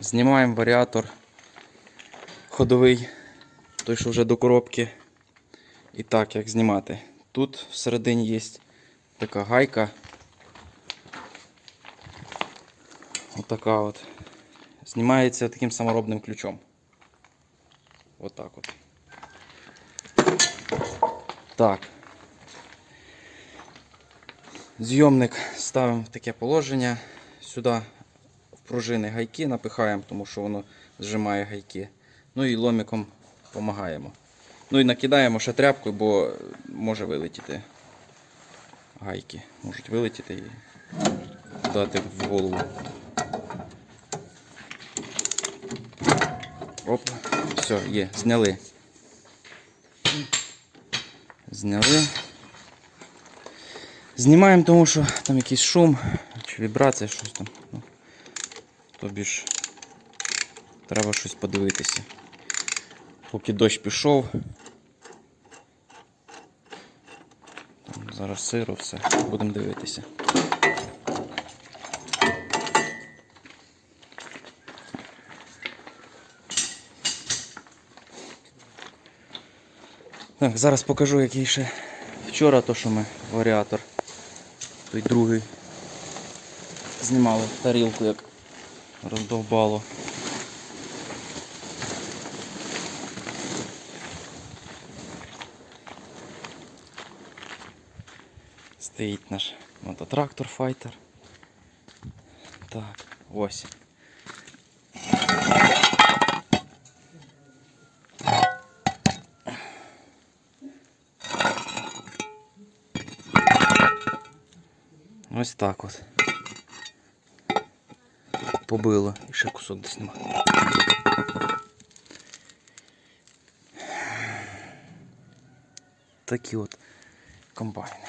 Знімаємо варіатор ходовий, той, що вже до коробки. І так, як знімати. Тут всередині є така гайка. Отака от. Знімається таким саморобним ключом. Отак от. Так. Зйомник ставимо в таке положення. Сюди пружини гайки напихаємо, тому що воно зжимає гайки. Ну і ломиком допомагаємо. Ну і накидаємо ще тряпкою, бо може вилетіти гайки. Можуть вилетіти і дати в голову. Оп, все, є, зняли. Зняли. Знімаємо, тому що там якийсь шум чи вібрація, щось там. Ну, тобі ж треба щось подивитися. Поки дощ пішов. Там зараз сиро, все, будемо дивитися. Так, зараз покажу, який ще вчора то, що ми варіатор. Той другий. Знімали тарілку, як роздовбало. Стоїть наш мототрактор файтер. Так, ось. Ось так от. Побило. І ще кусок десь нема. Такі от комбайни.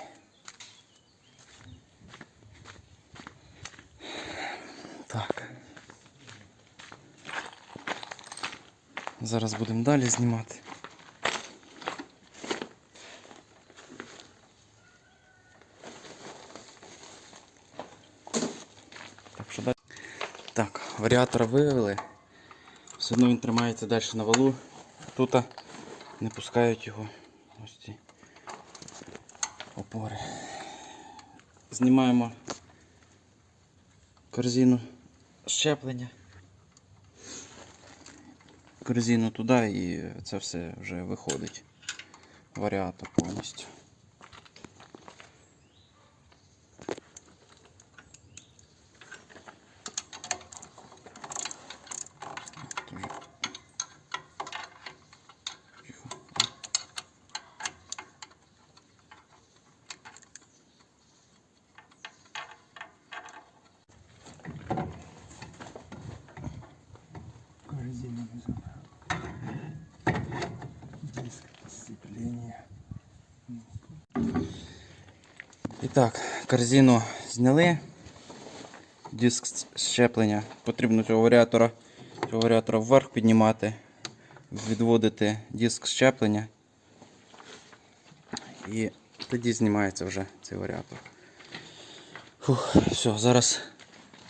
Так. Зараз будемо далі знімати. Так, що далі? Так, варіатора вивели. Все одно він тримається далі на валу. Тут не пускають його. Ось ці опори. Знімаємо корзину щеплення. Корзину туди і це все вже виходить. Варіатор повністю. Тоже. Тихо. Корзину не забрал. Диск сцепления. І так, корзину зняли. Диск щеплення. Потрібно цього варіатора, цього варіатора вверх піднімати, відводити диск щеплення. І тоді знімається вже цей варіатор. Фух, все, зараз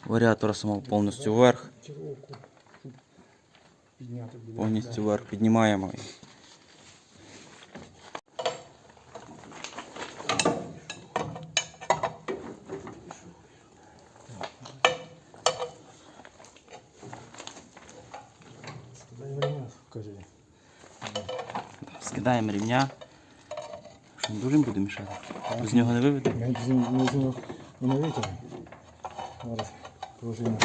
варіатора самого повністю вверх. Повністю вверх піднімаємо. Скидаємо рівня. Що не дуже буде мішати? З нього не виведе? Ми з нього не витягнемо. Зараз пружину.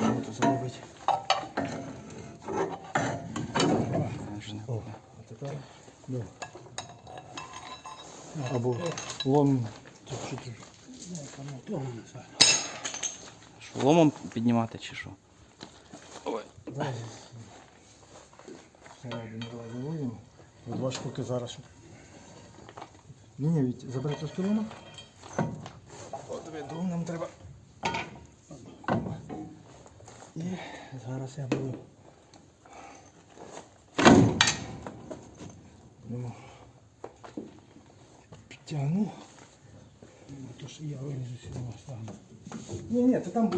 Ото зробить. О, а тепер. Да. Або лом. Що, ломом піднімати чи що? Дай. Всередину розуміємо. Два штуки зараз. Ні, від трошки лома. От веду, нам треба. І зараз я буду. Будемо. Підтягну. Ну, То що я вилізу сюди. Ні, ні, то там,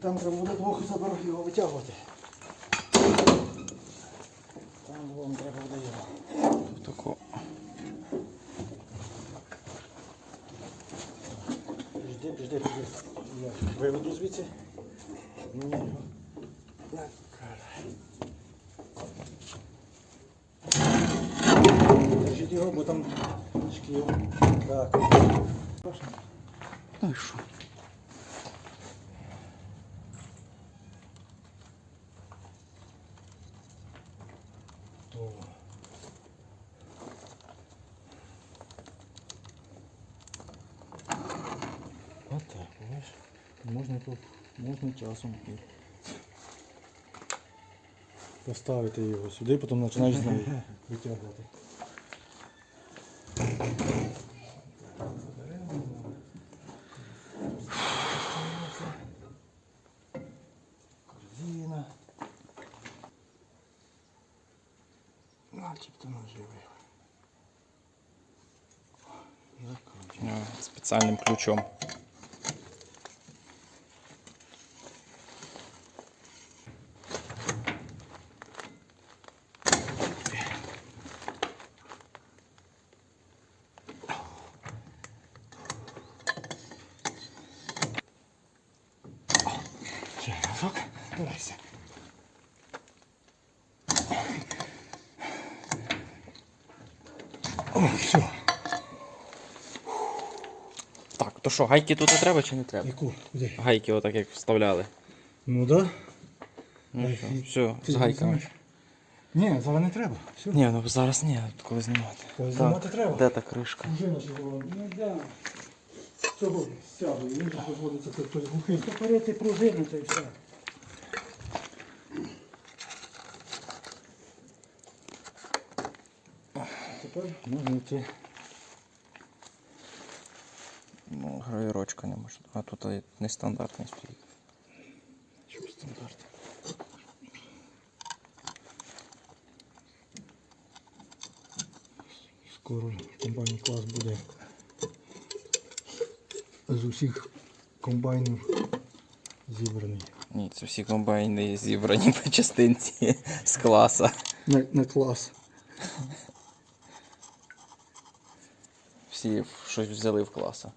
там треба було двох заборів його витягувати. Там вам треба буде його. Тако. Жди, жди, жди. Я виведу звідси. Мені його накарай. Держіть його, бо там шкіл. Так. Страшно. Ну що? О. От так? Можна, тут, можна часом і поставити його сюди, потім починаєш з нею витягувати. мальчик то наживий. Закручуємо. Ключом. Ще О, все. Так, то що, гайки тут не треба чи не треба? Яку? Куди? Гайки отак як вставляли. Ну да. Ну, Ай, що, все, Ти з гайками. знаєш? Ні, зараз не треба. Все. Ні, ну зараз ні, коли знімати. Коли знімати треба. Де та кришка? Пружина чого? Ну да. Цього стягує, він же розводиться тут хтось глухий. Пружину та й все. Тепер можна йти. Ну, гравірочка не може. А тут нестандартний стоїть. Що стандарт? Скоро комбайн клас буде з усіх комбайнів зібраний. Ні, це всі комбайни зібрані по частинці з класа. На, на клас. Всі щось взяли в класа.